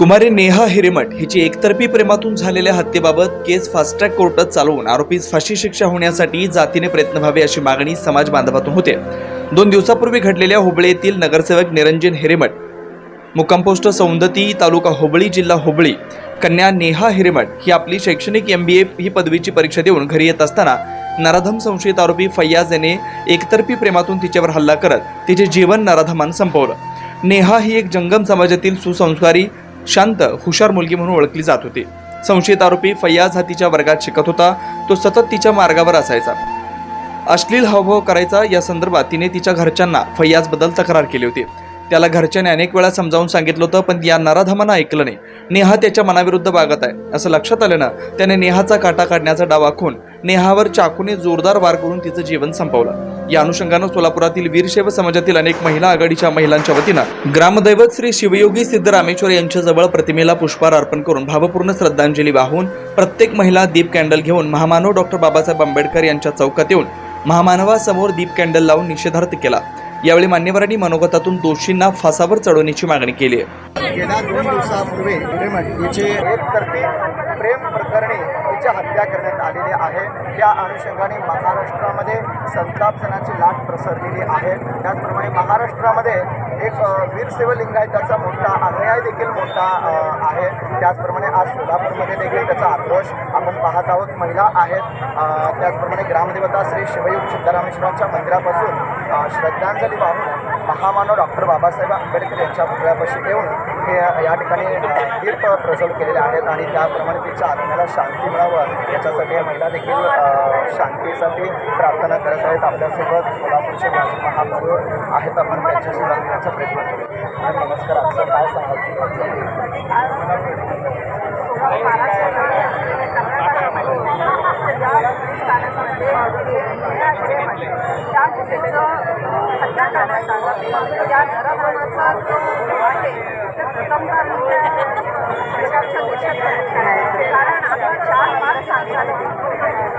कुमारी नेहा हिरेमठ हिची एकतर्फी प्रेमातून झालेल्या हत्येबाबत केस फास्ट ट्रॅक कोर्टात चालवून आरोपीस फाशी शिक्षा होण्यासाठी जातीने प्रयत्न व्हावे अशी मागणी समाज बांधवातून होते. दोन दिवसापूर्वी घडलेल्या हुबळे येथील नगरसेवक निरंजन हिरेमठ मुक्काम पोस्ट सौंदती तालुका हुबळी जिल्हा हुबळी कन्या नेहा हिरेमठ ही आपली शैक्षणिक एम बी ए ही पदवीची परीक्षा देऊन घरी येत असताना नराधम संशयित आरोपी फैयाज याने एकतर्फी प्रेमातून तिच्यावर हल्ला करत तिचे जीवन नराधमान संपवलं. नेहा ही एक जंगम समाजातील सुसंस्कारी शांत हुशार मुलगी म्हणून ओळखली जात होती. संशयित आरोपी फैयाज हा तिच्या वर्गात शिकत होता. तो सतत तिच्या मार्गावर असायचा. अश्लील हावभाव करायचा या संदर्भात तिने तिच्या घरच्यांना फैयाजबद्दल तक्रार केली होती. त्याला घरच्याने अनेक वेळा समजावून सांगितलं होतं पण या नराधमानं ऐकलं नाही. नेहा त्याच्या मनाविरुद्ध वागत आहे असं लक्षात आल्यानं त्याने नेहाचा काटा काढण्याचा डाव आखून नेहावर चाकूने जोरदार वार करून तिचं जीवन संपवलं. या अनुषंगानं सोलापुरातील वीरशैव समाजातील अनेक महिला आघाडीच्या महिलांच्या वतीनं ग्रामदैवत श्री शिवयोगी सिद्धरामेश्वर यांच्याजवळ प्रतिमेला पुष्पहार अर्पण करून भावपूर्ण श्रद्धांजली वाहून प्रत्येक महिला दीप कॅन्डल घेऊन महामानव डॉक्टर बाबासाहेब आंबेडकर यांच्या चौकात येऊन महामानवासमोर दीप कॅन्डल लावून निषेधार्थ केला. यावेळी मान्यवरांनी मनोगतातून दोषींना फासावर चढवण्याची मागणी केली आहे. गेल्या दोन दिवसापूर्वी एकतर्फी प्रेम प्रकरणी तिची हत्या करण्यात आलेली आहे. त्या अनुषंगाने महाराष्ट्रामध्ये संतापजनाची लाट प्रसरलेली आहे. त्याचप्रमाणे महाराष्ट्रामध्ये एक वीर शिवलिंगायताचा मोठा अन्याय देखील मोठा आहे. त्याचप्रमाणे आज सोलापूरमध्ये देखील त्याचा आक्रोश आपण पाहत आहोत. महिला आहेत. त्याचप्रमाणे ग्रामदेवता श्री शिवयुग सिद्धरामेश्वरांच्या मंदिरापासून श्रद्धांजली वाहून महामानव डॉक्टर बाबासाहेब आंबेडकर यांच्या पुतळ्यापाशी येऊन या ठिकाणी अ, दीप प्रज्वल केलेले आहेत आणि त्याप्रमाणे तिच्या आत्म्याला शांती मिळावं. याच्यासाठी या महिला देखील शांतीसाठी प्रार्थना करत आहेत. आपल्यासोबत सोलापूरचे माजी महापौर आहेत आपण त्यांच्याशी जाण्याचा प्रयत्न करू आणि नमस्कार आमचं काय सांगाल? त्या दिशेचं हत्या करण्यात आलं त्या नरधमाचा जो आहे ते प्रथमतः मी त्या देशात कारण आता चार पाच साल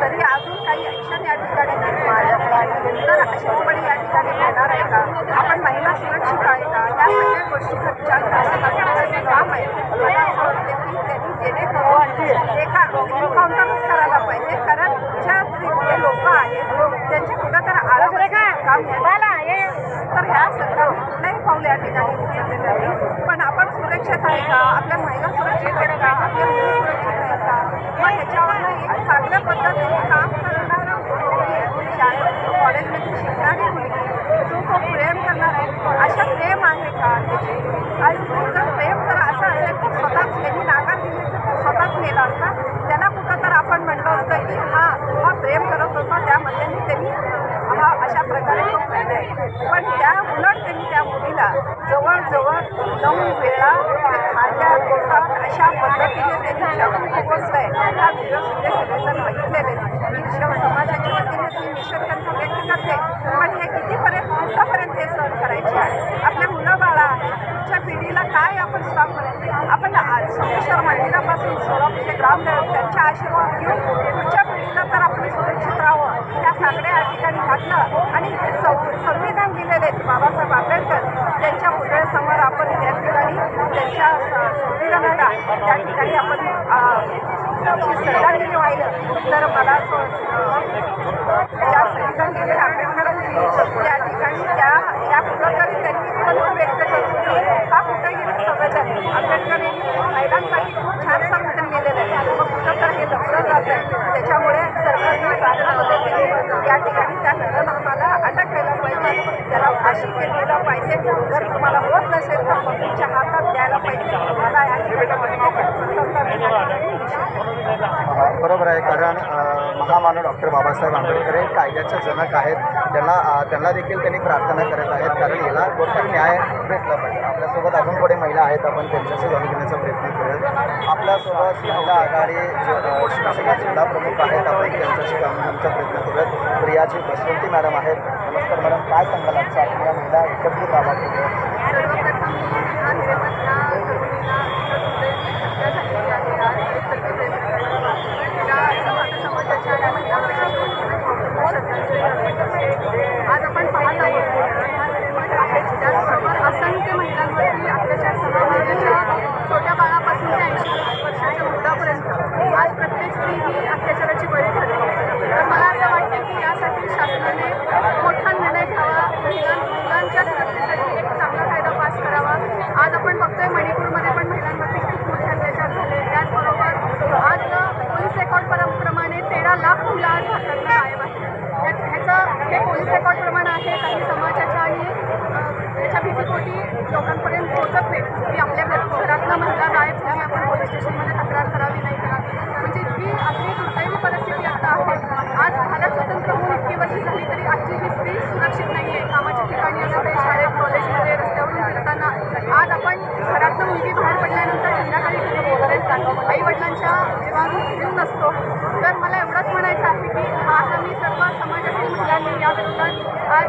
तरी अजून काही ॲक्शन या ठिकाणी नाही तर अशाच वेळी या ठिकाणी येणार आहे का? आपण महिला सुरक्षित आहे का? या सगळ्या गोष्टीचा विचार करण्याचं काम आहे. मला असं वाटतं की त्यांनी जेणेकरून एका एन्काउंटरच करायला पाहिजे कारण ज्या जे लोक आहेत त्यांच्या कुठं तर आळस काम झाला तर ह्या सुद्धा नाही पाऊल या ठिकाणी पण आपण सुरक्षित आहे का? आपल्या महिला सुरक्षित आहेत का? आपल्या मुली सुरक्षित आहेत का? मग ह्याच्यावर एक चांगल्या पद्धतीने काम करणारा मुलगी, शाळेत कॉलेजमध्ये शिकणारी मुलगी जो तो प्रेम करणार आहे अशा प्रेम आहे का त्याची आज जर प्रेम जर असं असेल तर स्वतःच त्यांनी नाकार दिली तर तो स्वतःच गेला असता त्याला कुठं तर आपण म्हटलं असतं की हा हा प्रेम करत होता त्यामध्ये त्यांनी हा अशा प्रकारे तो घडलाय पण त्या उलट त्यांनी त्या मुलीला जवळजवळ नऊ वेळा माझ्या खांद्या अशा पद्धतीने त्यांनी जगून पोहोचलंय हा व्हिडिओ सुद्धा सगळेजण बघितलेले. शिव समाजाच्या वतीने ती निषेध त्यांचा व्यक्त करते. पण हे कितीपर्यंत कुठंपर्यंत हे सहन करायचे आहे? आपल्या मुलं बाळा पुढच्या पिढीला काय आपण स्टॉप करायचं आपण सोमेश्वर मंदिरापासून ग्राम ग्रामदेवत त्यांच्या आशीर्वाद घेऊन पुढच्या पिढीला तर आपण सुरक्षित राहावं. त्या सगळ्या ठिकाणी घातलं आणि जे सं- संविधान दिलेले आहेत बाबासाहेब आंबेडकर त्यांच्या पुतळ्यासमोर आपण त्या ठिकाणी त्यांच्या स- संविधानाला त्या ठिकाणी आपण अं, ची श्रद्धांजली वाहिलं. तर मला असं वाटतं, त्या ठिकाणी त्या त्या कुठंतरी त्यांनी व्यक्त करून की हा कुठंही संविधान आंबेडकर यांनी महिलांसाठी खूप छान संविधान आहे. मग कुठं तर हे लक्षात जात आहे त्याच्यामुळे सरकारने या ठिकाणी त्या नरनामाला त्याला फाशी पाहिजे जर तुम्हाला होत नसेल तर मग तुमच्या हातात द्यायला पाहिजे. मला बरोबर आहे. कारण महामानव डॉक्टर बाबासाहेब आंबेडकर हे कायद्याचे जनक आहेत. त्यांना त्यांना देखील त्यांनी प्रार्थना करत आहेत. कारण याला कोणता न्याय भेटला पाहिजे? आपल्यासोबत अजून पुढे महिला आहेत. आपण त्यांच्याशी जाणून घेण्याचा प्रयत्न करूयात. आपल्यासोबत महिला आघाडी शिवसेना जिल्हा प्रमुख आहेत आपण त्यांच्याशी जाणून घेण्याचा प्रयत्न करूयात. प्रियाजी बसवंती मॅडम आहेत. नमस्कार मॅडम. काय सांगाल आजच्या आपल्या महिला एकत्रित आला आज आपण समाज समाजाच्या आणि महिला प्रशासनाच्या श्रद्धांजली अर्पण करते. आज आपण पाहत आहोत हा निर्माण आहे त्याचबरोबर असंख्य महिलांवरती अत्याचार समाजाच्या छोट्या बाळा आज प्रत्येक स्त्री ही अत्याचाराची बळी ठरते तर मला असं वाटतं की यासाठी शासनाने मोठा निर्णय घ्यावा महिलां महिलांच्या सुरक्षेसाठी एक चांगला कायदा पास करावा आज आपण बघतोय मणिपूरमध्ये पण महिलांवरती खूप मोठे अत्याचार झाले त्याचबरोबर आज पोलीस रेकॉर्ड परम- प्रमाणे तेरा लाख मुलं आज भारतातनं गायब आहेत ह्या- ह्याचं हे पोलीस रेकॉर्ड प्रमाण आहे काही समाजाच्या आणि अ, याच्या लोकांपर्यंत पोहोचत नाही. की आपल्या घर घरातनं महिला गायब झाली आपण पोलीस स्टेशनमध्ये तक्रार करावी नाही करावी म्हणजे इतकी आपली दुर्दैवी परिस्थिती आता आहे. आज भारत स्वतंत्र होऊन इतकी वर्ष झाली तरी आजची ही स्त्री सुरक्षित नाही आहे कामाच्या ठिकाणी असू दे शाळेत कॉलेजमध्ये रस्त्यावरून फिरताना. आज आपण घरातनं मुलगी बाहेर पडल्यानंतर संध्याकाळी घरी येईपर्यंत आई वडिलांच्या जेव्हा घेऊन असतो तर मला एवढंच म्हणायचं आहे की आज आम्ही सर्व समाजातील महिलांनी या विरोधात आज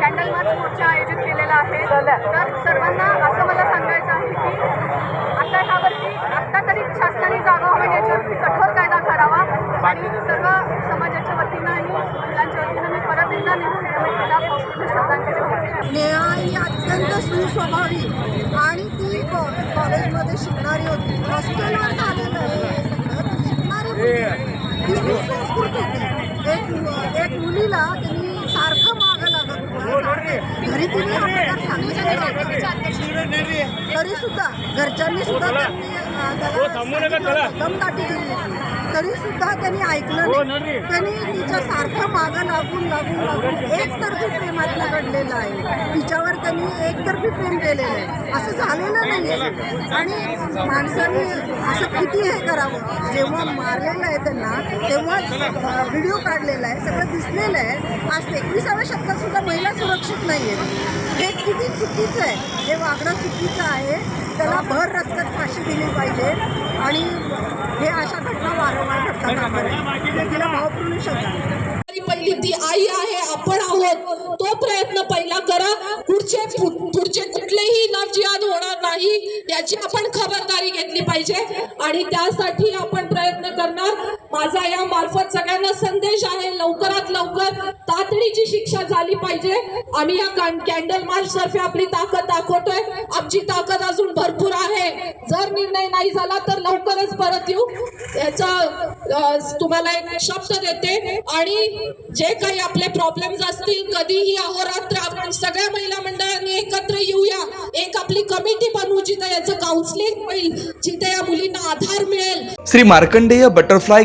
कॅन्डल मार्च मोर्चा आयोजित केलेला आहे. तर सर्वांना असं मला सांगायचं आहे की आता ह्यावरती आत्ता तरी शासनाने जागा व्हावी याच्यावरती कठोर कायदा करावा आणि सर्व समाजाच्या वतीनं आणि महिलांच्या वतीनं मी परत एकदा श्रद्धांजली ही अत्यंत सुस्वभावी आणि ती कॉलेजमध्ये शिकणारी होती. हॉस्टेलवर झालेलं हे सगळं. शिकणारी मुलगी. ती सुसंस्कृत होती एक मु- मुलीला त्यांनी सारखं मागं लागत होतं. घरी तिने हा प्रकार सांगितलेला. तरी सुद्धा घरच्यांनी सुद्धा त्यांनी होतं, दमदाटी दिली. तरी सुद्धा त्यांनी ऐकलं नाही. त्यांनी तिच्या सारखं मागं लागून लागून लागून एकतर्फी प्रेमातलं घडलेलं आहे. तिच्यावर त्यांनी एकतर्फी प्रेम केलेलं आहे. असं झालेलं नाही आहे आणि माणसाने असं किती हे करावं? जेव्हा मारलेलं आहे त्यांना तेव्हाच व्हिडिओ काढलेला आहे सगळं दिसलेलं आहे. आज एकविसाव्या शतकात सुद्धा महिला सुरक्षित नाही आहेत हे किती चुकीचं आहे? हे वागणं चुकीचं आहे. त्याला भर रस्त्यात फाशी दिली पाहिजे. आणि हे अशा पहिली ती आई आहे आपण आहोत. तो प्रयत्न पहिला करा. पुढचे पुढचे कुठलेही नवजियाद होणार नाही याची आपण खबरदारी घेतली पाहिजे. आणि त्यासाठी आपण प्रयत्न करणार. माझा या मार्फत सगळ्यांना संदेश आहे लवकरात लवकर तातडीची शिक्षा झाली पाहिजे. आम्ही या कॅन्डल मार्च तर्फे आपली ताकद दाखवतोय. आमची ताकद अजून भरपूर आहे. जर निर्णय नाही झाला तर लवकरच परत येऊ. याचा तुम्हाला एक शब्द देते. आणि जे काही आपले प्रॉब्लेम्स असतील कधीही अहोरात्र आपण सगळ्या महिला मंडळांनी एकत्र येऊया. एक आपली कमिटी बनवू जिथे याचं काउन्सिलिंग होईल जिथे या मुलींना आधार मिळेल. Shri Markandeya butterfly